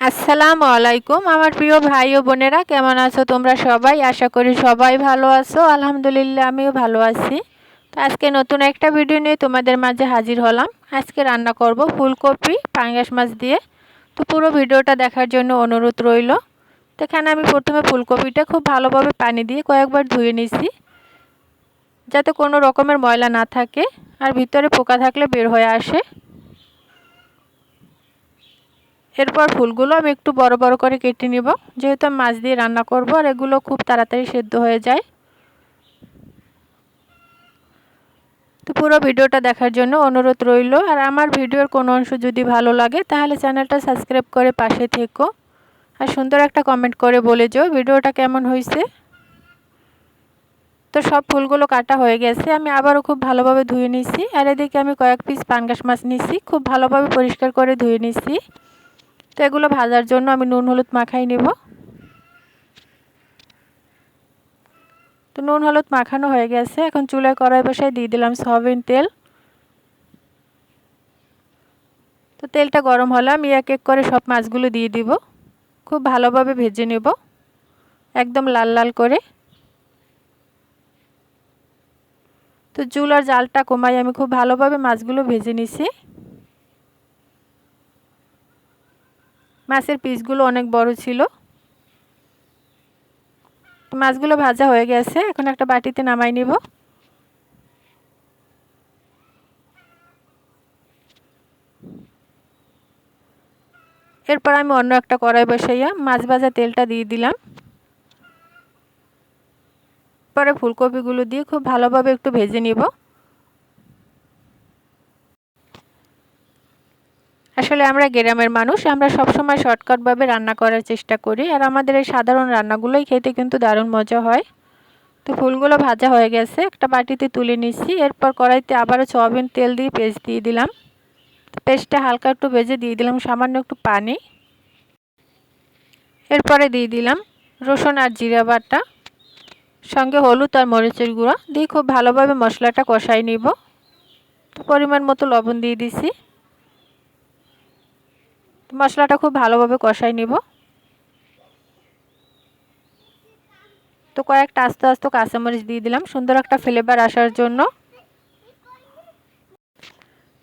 আসসালামু আলাইকুম আমার প্রিয় ভাই ও বোনেরা, কেমন আছো তোমরা সবাই? আশা করি সবাই ভালো আছো। আলহামদুলিল্লাহ, আমিও ভালো আছি। তো আজকে নতুন একটা ভিডিও নিয়ে তোমাদের মাঝে হাজির হলাম। আজকে রান্না করব ফুলকপি, পাঙ্গাস মাছ দিয়ে। তো পুরো ভিডিওটা দেখার জন্য অনুরোধ রইল। তো এখানে আমি প্রথমে ফুলকপিটা খুব ভালোভাবে পানি দিয়ে কয়েকবার ধুয়ে নিছি। যাতে কোনো রকমের ময়লা না থাকে, আর ভিতরে পোকা থাকলে বের হয়ে আসে। এরপর ফুলগুলো আমি একটু বড় বড় করে কেটে নিব। যেহেতু আমি মাছ দিয়ে রান্না করব আর এগুলো খুব তাড়াতাড়ি সেদ্ধ হয়ে যায়। তো পুরো ভিডিওটা দেখার জন্য অনুরোধ রইল। আর আমার ভিডিওর কোনো অংশ যদি ভালো লাগে, তাহলে চ্যানেলটা সাবস্ক্রাইব করে পাশে থেকো। আর সুন্দর একটা কমেন্ট করে বলে যাও ভিডিওটা কেমন হয়েছে তো সব ফুলগুলো কাটা হয়ে গেছে, আমি আবারও খুব ভালোভাবে ধুয়ে নিছি। আর এদিকে আমি কয়েক পিস পানগাস মাছ নিছি, খুব ভালোভাবে পরিষ্কার করে ধুয়ে নিছি। তো এগুলো ভাজার জন্য আমি নুন, হলুদ মাখাই নেব। তো নুন, হলুদ মাখানো হয়ে গেছে। এখন চুলায় কড়াই বসায় দিয়ে দিলাম সয়াবিন তেল। তো তেলটা গরম হলে আমি এক এক করে সব মাছগুলো দিয়ে দিব। খুব ভালোভাবে ভেজে নেব। একদম লাল লাল করে। তো চুলার জালটা কমাই আমি খুব ভালোভাবে মাছগুলো ভেজে নিছি। মাছের পিসগুলো অনেক বড় ছিল। মাছগুলো ভাজা হয়ে গেছে, এখন একটা বাটিতে নামাই নিব। এরপর আমি অন্য একটা কড়াই বসাইয়া মাছ ভাজা তেলটা দিয়ে দিলাম। পরে ফুলকপিগুলো দিয়ে খুব ভালোভাবে একটু ভেজে নিব। আসলে আমরা গ্রামের মানুষ, আমরা সবসময় শর্টকাটভাবে রান্না করার চেষ্টা করি আর আমাদের এই সাধারণ রান্নাগুলোই খেতে কিন্তু দারুণ মজা হয়। তো ফুলগুলো ভাজা হয়ে গেছে, একটা বাটিতে তুলে নিচ্ছি, এরপর কড়াইতে আবারও সয়াবিন তেল দিয়ে পেস্ট দিয়ে দিলাম। পেস্টটা হালকা একটু ভেজে দিয়ে দিলাম, সামান্য একটু পানি। এরপরে দিয়ে দিলাম রসুন আর জিরা বাটা, সঙ্গে হলুদ আর মরিচের গুঁড়ো। দিয়ে খুব ভালোভাবে মশলাটা কষাই নিব। পরিমাণ মতো লবণ দিয়ে দিছি। মশলাটা খুব ভালোভাবে কষাই নিব। তো কয়েকটা আস্তে আস্তে কাঁচামরিচ দিয়ে দিলাম। সুন্দর একটা ফ্লেভার আসার জন্য।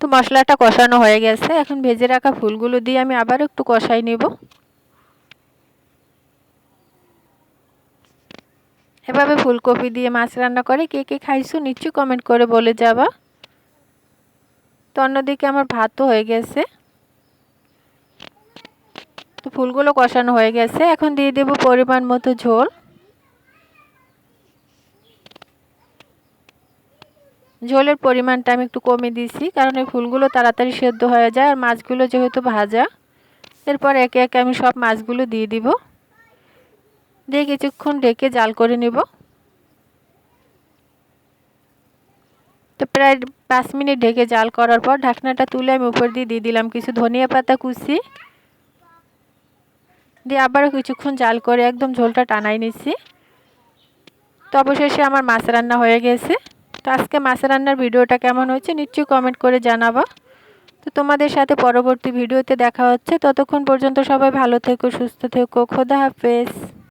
তো মশলাটা কষানো হয়ে গেছে। এখন ভেজে রাখা ফুলগুলো দিয়ে আমি আবার একটু কষাই নিব। এভাবে ফুলকপি দিয়ে মাছ রান্না করে কে কে খাইছো নিশ্চয়ই কমেন্ট করে বলে যাবা। তো অন্যদিকে আমার ভাতও হয়ে গেছে। ফুলগুলো কষানো হয়ে গেছে। এখন দিয়ে দেব পরিমাণ মতো ঝোল। ঝোলের পরিমাণটা আমি একটু কমে দিয়েছি, কারণ এই ফুলগুলো তাড়াতাড়ি সেদ্ধ হয়ে যায় আর মাছগুলো যেহেতু ভাজা, এরপর একে একে আমি সব মাছগুলো দিয়ে দিব। দিয়ে কিছুক্ষণ ঢেকে জাল করে নিব। তো প্রায় পাঁচ মিনিট ঢেকে জাল করার পর ঢাকনাটা তুলে আমি উপর দিয়ে দিয়ে দিলাম কিছু ধনিয়া পাতা কুচি। দিয়ে আবারও কিছুক্ষণ জাল করে একদম ঝোলটা টানাই নিচ্ছি তো অবশেষে আমার মাছ রান্না হয়ে গেছে। তো আজকে মাছ রান্নার ভিডিওটা কেমন হয়েছে নিশ্চয়ই কমেন্ট করে জানাব। তো তোমাদের সাথে পরবর্তী ভিডিওতে দেখা হচ্ছে। ততক্ষণ পর্যন্ত সবাই ভালো থেকো, সুস্থ থেকো। খোদা হাফেজ।